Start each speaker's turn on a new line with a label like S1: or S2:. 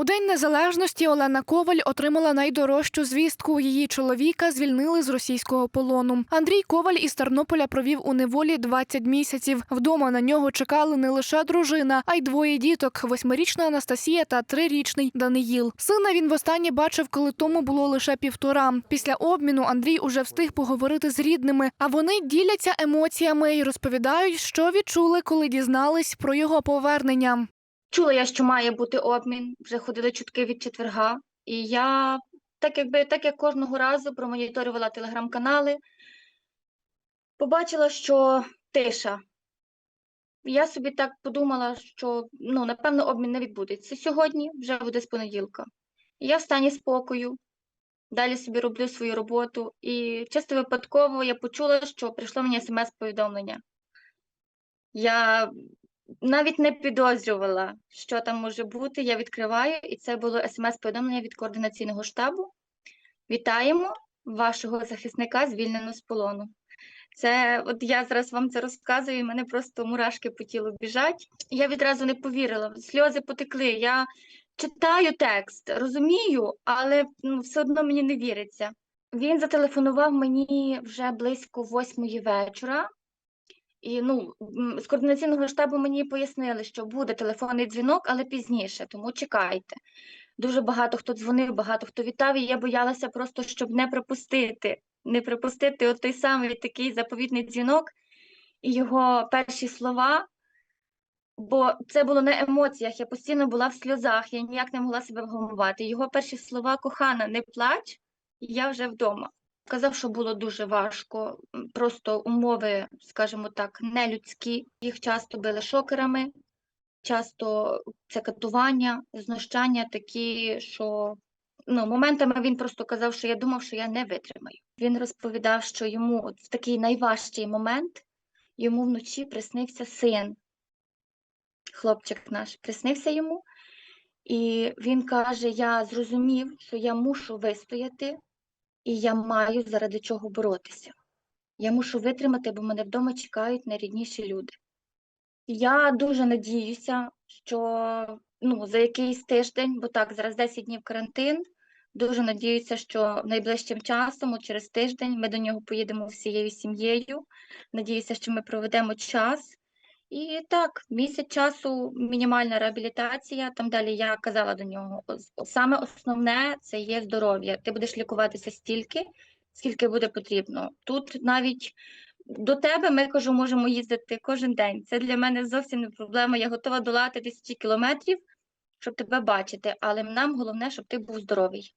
S1: У День Незалежності Олена Коваль отримала найдорожчу звістку. Її чоловіка звільнили з російського полону. Андрій Коваль із Тернополя провів у неволі 20 місяців. Вдома на нього чекали не лише дружина, а й двоє діток: восьмирічна Анастасія та трирічний Даниїл. Сина він востаннє бачив, коли тому було лише півтора. Після обміну Андрій уже встиг поговорити з рідними, а вони діляться емоціями і розповідають, що відчули, коли дізнались про його повернення.
S2: Чула я, що має бути обмін, вже ходили чутки від четверга. І я, так якби, так як кожного разу промоніторювала телеграм-канали, побачила, що тиша. Я собі так подумала, що ну, напевно обмін не відбудеться сьогодні, вже буде з понеділка. Я в стані спокою, далі собі роблю свою роботу. І чисто випадково я почула, що прийшло мені смс-повідомлення. Я навіть не підозрювала, що там може бути. Я відкриваю, і це було смс-повідомлення від координаційного штабу. Вітаємо вашого захисника, звільнено з полону. Це от я зараз вам це розказую, і мене просто мурашки по тілу біжать. Я відразу не повірила, сльози потекли. Я читаю текст, розумію, але ну, все одно мені не віриться. Він зателефонував мені вже близько восьмої вечора. І ну, з координаційного штабу мені пояснили, що буде телефонний дзвінок, але пізніше, тому чекайте. Дуже багато хто дзвонив, багато хто вітав, і я боялася просто, щоб не пропустити, не пропустити от той самий такий заповітний дзвінок і його перші слова. Бо це було на емоціях, я постійно була в сльозах, я ніяк не могла себе вгамувати. Його перші слова кохана, не плач, і я вже вдома. Казав, що було дуже важко, просто умови, скажімо так, нелюдські. Їх часто били шокерами, часто це катування, знущання такі, що ну, моментами він просто казав, що я думав, що я не витримаю. Він розповідав, що йому от в такий найважчий момент йому вночі приснився син. Хлопчик наш приснився йому, і він каже: Я зрозумів, що я мушу вистояти, і я маю заради чого боротися. Я мушу витримати, бо мене вдома чекають найрідніші люди. Я дуже надіюся, що ну, за якийсь тиждень, бо так, зараз 10 днів карантин. Дуже надіюся, що найближчим часом, через тиждень, ми до нього поїдемо всією сім'єю. Надіюся, що ми проведемо час. І так, місяць часу мінімальна реабілітація. Там далі я казала до нього, саме основне це є здоров'я. Ти будеш лікуватися стільки, скільки буде потрібно. Тут навіть до тебе ми кажу, можемо їздити кожен день. Це для мене зовсім не проблема. Я готова долати тисячі кілометрів, щоб тебе бачити. Але нам головне, щоб ти був здоровий.